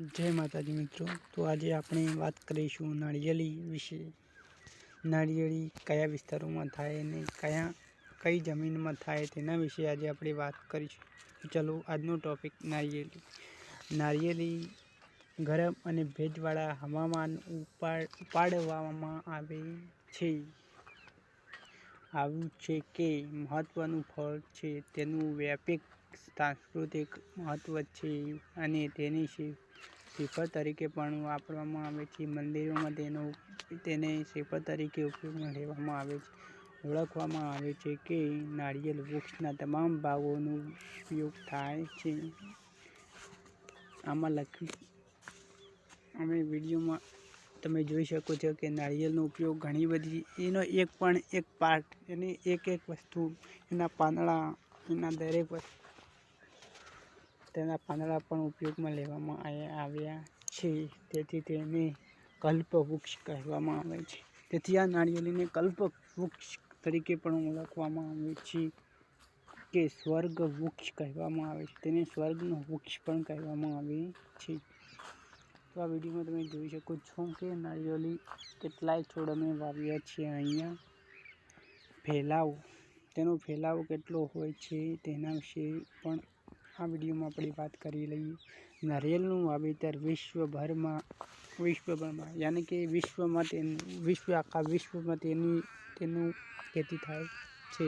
જય માતાજી મિત્રો. તો આજે આપણે વાત કરીશું નાળિયેરી વિશે. નાળિયેરી કયા વિસ્તારોમાં થાય અને કયા, કઈ જમીનમાં થાય તેના વિશે આજે આપણે વાત કરીશું. ચલો આજનો ટોપિક નાળિયેરી. નાળિયેરી ગરમ અને ભેજવાળા હવામાન ઉપાડ, ઉપાડવામાં આવે છે. આવ્યું છે કે મહત્ત્વનું ફળ છે, તેનું વ્યાપક સાંસ્કૃતિક મહત્ત્વ છે અને તેની શ્રીફળ તરીકે પણ વાપરવામાં આવે છે. મંદિરોમાં તેનો તેને શ્રીફળ તરીકે ઉપયોગમાં લેવામાં આવે છે. ઓળખવામાં આવે છે કે નાળિયેર વૃક્ષના તમામ ભાગોનો ઉપયોગ થાય છે. આમાં લખ્યું અમે વિડીયોમાં તમે જોઈ શકો છો કે નાળિયેરનો ઉપયોગ ઘણી બધી, એનો એક પણ એક પાર્ટ એની એક એક વસ્તુ એના પાંદડા, એના દરેક વસ્તુ તેના પાંદડા પણ ઉપયોગમાં લેવામાં આવ્યા છે. તેથી તેને કલ્પવૃક્ષ કહેવામાં આવે છે. તેથી આ નાળિયેરીને કલ્પવૃક્ષ તરીકે પણ ઓળખવામાં આવે છે કે સ્વર્ગ વૃક્ષ કહેવામાં આવે છે. તેને સ્વર્ગનો વૃક્ષ પણ કહેવામાં આવે છે. તો આ વિડીયોમાં તમે જોઈ શકો છો કે નાળિયેરી કેટલાય છોડ અમે વાવ્યા છે અહીંયા. ફેલાવો. તેનો ફેલાવો કેટલો હોય છે તેના વિશે પણ આ વિડીયોમાં આપણે વાત કરી લઈએ. નારિયેળનું વાવેતર વિશ્વભરમાં વિશ્વભરમાં, યાની કે વિશ્વમાં તેનું, વિશ્વ, આખા વિશ્વમાં તેની, તેનું ખેતી થાય છે.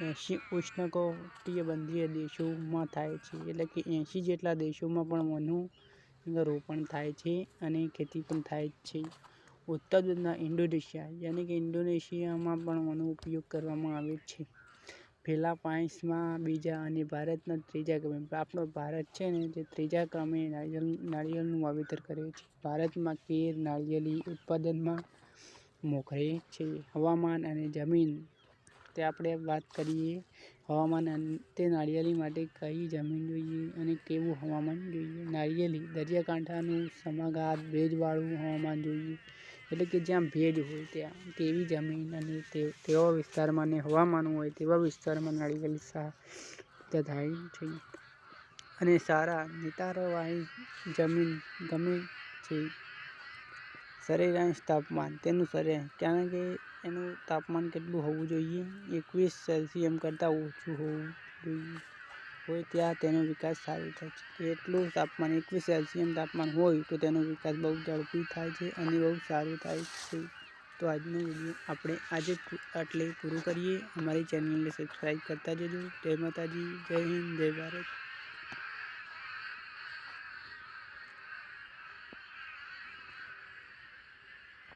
એંશી ઉષ્ણકટિબંધીય દેશોમાં થાય છે. એટલે કે એંશી જેટલા દેશોમાં પણ મનું રોપણ થાય છે અને ખેતી પણ થાય છે. ઉત્તર ઇન્ડોનેશિયા, યાની કે ઇન્ડોનેશિયામાં પણ મનો ઉપયોગ કરવામાં આવે છે. ફિલિપાઇન્સમાં બીજા અને ભારતના ત્રીજા ક્રમે આપણો ભારત છે ને તે ત્રીજા ક્રમે નાળિયેર નાળિયેરનું વાવેતર કરે છે. ભારતમાં કેર નાળિયેરી ઉત્પાદનમાં મોખરે છે. હવામાન અને જમીન, તે આપણે વાત કરીએ. હવામાન તે નાળિયેરી માટે કઈ જમીન જોઈએ અને કેવું હવામાન જોઈએ? નાળિયેરી દરિયાકાંઠાનું સમાગાર ભેજવાળું હવામાન જોઈએ. એટલે કે જ્યાં ભેજ હોય ત્યાં, તેવી જમીન અને તેવા વિસ્તારમાં ને હવામાન હોય તેવા વિસ્તારમાં નાળિયેર સારા થાય છે. અને સારા નિતારવાળી જમીન ગમે છે. સરેરાશ તાપમાન, તેનું સરેરાશ, કારણ કે એનું તાપમાન કેટલું હોવું જોઈએ? એકવીસ સેલ્સિયમ કરતાં ઓછું હોવું જોઈએ. હોય ત્યાં તેનો વિકાસ સારો થાય છે. એટલું તાપમાન, એકવીસ સેલ્સિયમ તાપમાન હોય તો તેનો વિકાસ બહુ ઝડપી થાય છે અને બહુ સારું થાય છે. તો આજનો વીડિયો આપણે આજે આટલે પૂરું કરીએ. અમારી ચેનલને સબસ્ક્રાઈબ કરતા જજો. જય માતાજી, જય હિન્દ, જય ભારત.